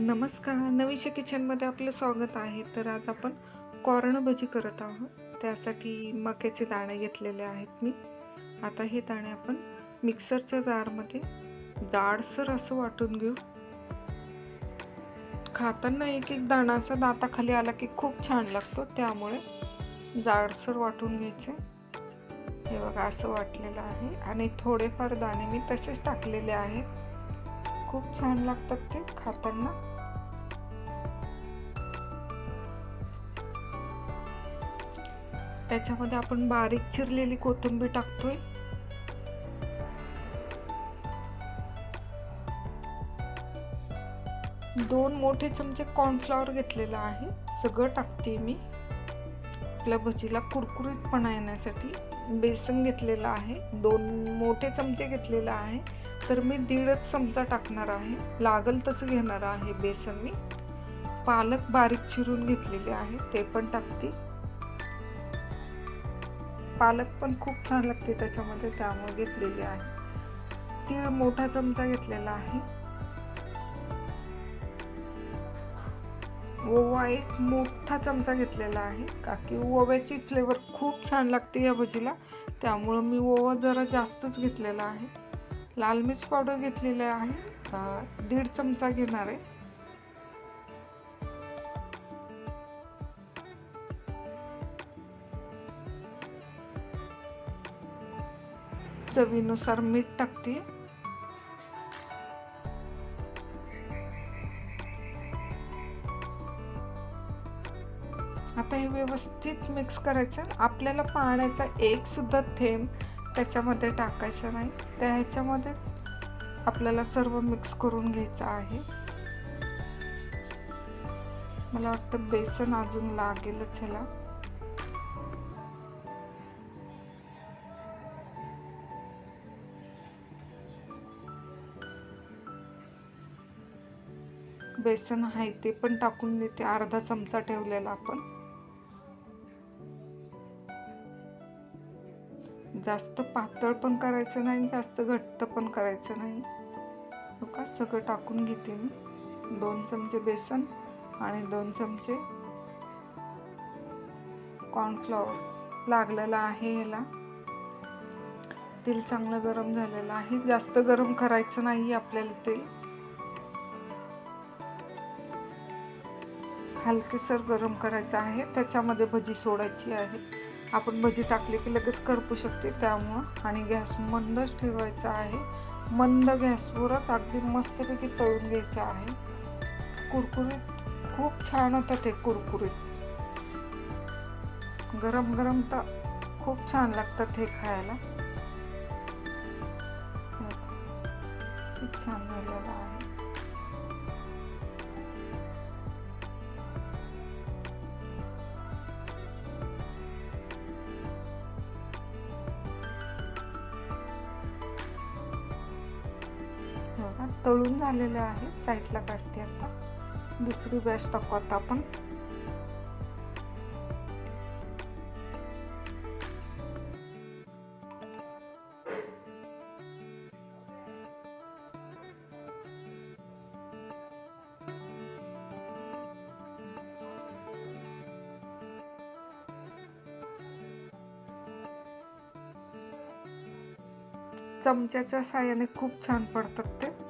नमस्कार. नवीशा किचनमध्ये आपलं स्वागत आहे. तर आज आपण कॉर्न भजी करत आहोत. त्यासाठी मक्याचे दाणे घेतलेले आहेत मी. आता हे दाणे आपण मिक्सरच्या जारमध्ये जाडसर असं वाटून घेऊ. खाताना एक एक दाणा असा दाताखाली आला की खूप छान लागतो. त्यामुळे जाडसर वाटून घ्यायचे. हे बघा असं वाटलेलं आहे. आणि थोडेफार दाणे मी तसेच टाकलेले आहेत. खूप छान लागतात ते खाताना. त्याच्यामध्ये आपण बारीक चिरलेली कोथिंबीर टाकतोय. दोन मोठे चमचे कॉर्नफ्लॉवर घेतलेला आहे. सगळं टाकते मी. आपल्या भजीला कुरकुरीतपणा येण्यासाठी. बेसन घेतलेलं आहे. दोन मोठे चमचे घेतलेलं आहे. तर मी दीडच चमचा टाकणार आहे. लागल तसं घेणार आहे बेसन मी. पालक बारीक चिरून घेतलेले आहे. ते पण टाकते. पालक पण खूप छान लागते त्याच्यामध्ये. त्यामुळे घेतलेली आहे. तीळ मोठा चमचा घेतलेला आहे. ओवा एक मोठा चमचा घेतलेला आहे. का की ओव्याची फ्लेवर खूप छान लागते या भजीला. त्यामुळं मी ओवा जरा जास्तच घेतलेला आहे. लाल मिर्च पावडर घेतलेली आहे. दीड चमचा घेणार आहे. चवीनुसार मीठ टाकते. आता हे व्यवस्थित मिक्स करायचं आपल्याला पाण्याचा एकसुद्धा थेंब त्याच्यामध्ये टाकायचा नाही. त्या ह्याच्यामध्येच आपल्याला सर्व मिक्स करून घ्यायचं आहे. मला वाटतं बेसन अजून लागेलच ह्याला. बेसन आहे ते पण टाकून देते. अर्धा चमचा ठेवलेला आपण. जास्त पातळ पण करायचं नाही जास्त घट्ट पण करायचं नाही. हो का? सगळं टाकून घेते मी. दोन चमचे बेसन आणि दोन चमचे कॉर्नफ्लॉवर लागलेला आहे ह्याला तेल चांगलं गरम झालेलं आहे. जास्त गरम करायचं नाही आपल्याला तेल. हलकेसर गरम करायचं आहे. त्याच्यामध्ये भजी सोडायची आहे. आपण भजी टाकली की लगेच करपू शकते त्यामुळं. आणि गॅस मंदच ठेवायचा आहे. मंद गॅसवरच अगदी मस्तपैकी तळून घ्यायचं आहे. कुरकुरीत खूप छान होतं ते कुरकुरीत. गरम गरम तर खूप छान लागतात हे खायला. खूप छान झालेलं आहे. तळून झालेलं आहे. साईडला काढते आता. दुसरी बॅच टाकू आता आपण. चमच्याच्या साह्याने खूप छान पडतात ते.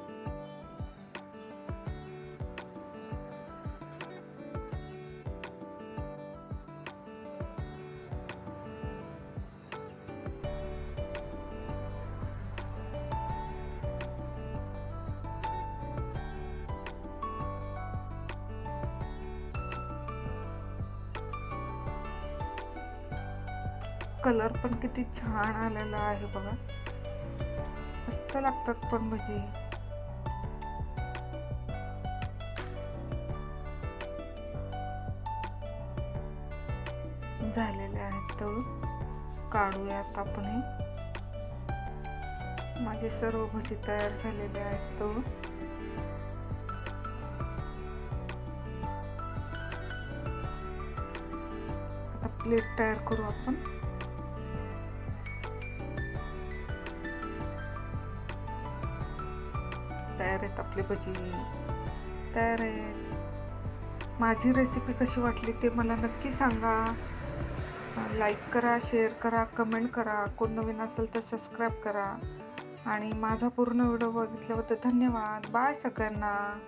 कलर पण किती छान आलेला आहे बघा. मस्त लागतात पण भजी. झालेले आहेत तळून. काढूयात आपण हे. माझे सर्व भजी तयार झालेले आहेत तळून. आता प्लेट तयार करू आपण. तयार आहेत आपली भजी. तयार आहेत माझी रेसिपी कशी वाटली ते मला नक्की सांगा. लाईक करा शेअर करा कमेंट करा. कोण नवीन असेल तर सबस्क्राईब करा. आणि माझा पूर्ण व्हिडिओ बघितल्याबद्दल धन्यवाद. बाय सगळ्यांना.